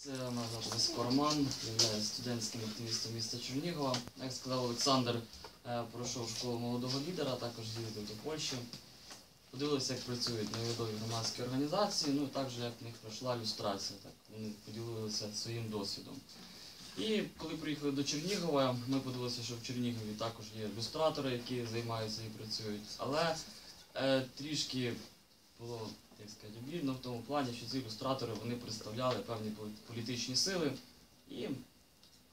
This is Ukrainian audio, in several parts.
Це у нас Лиско Роман, є студентським активістом міста Чернігова. Як сказав Олександр, е, пройшов школу молодого лідера, також їздив до Польщі. Подивилися, як працюють невідомі громадські організації, ну і також як в них пройшла люстрація. Так, вони поділилися своїм досвідом. І коли приїхали до Чернігова, ми подивилися, що в Чернігові також є люстратори, які займаються і працюють. Але е, трішки було сказати, обідно в тому плані, що ці ілюстратори вони представляли певні політичні сили і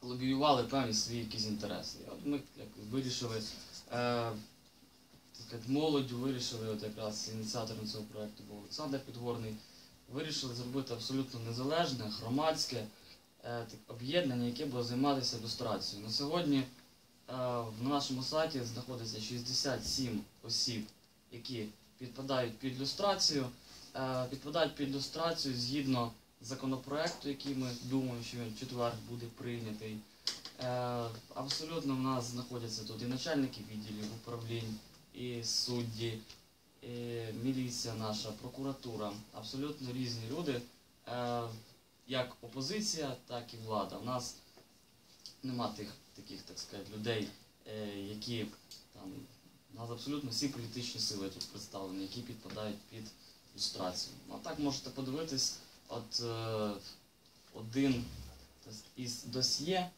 лобіювали певні свої якісь інтереси. І от ми як вирішили, е, молоддю вирішили, от якраз ініціатором цього проєкту був Олександр Підгорний, вирішили зробити абсолютно незалежне, громадське е, об'єднання, яке буде займатися ілюстрацією. На сьогодні е, на нашому сайті знаходиться 67 осіб, які підпадають під люстрацію, е, підпадають під люстрацію згідно законопроекту, який ми думаємо, що він в четвер буде прийнятий. Е, Абсолютно в нас знаходяться тут і начальники відділів управлінь, і судді, і міліція наша, прокуратура. Абсолютно різні люди, е, як опозиція, так і влада. У нас нема тих таких, так сказати, людей, е, які там у нас абсолютно всі політичні сили тут представлені, які підпадають під люстрацію. А так можете подивитись, от е, один із досьє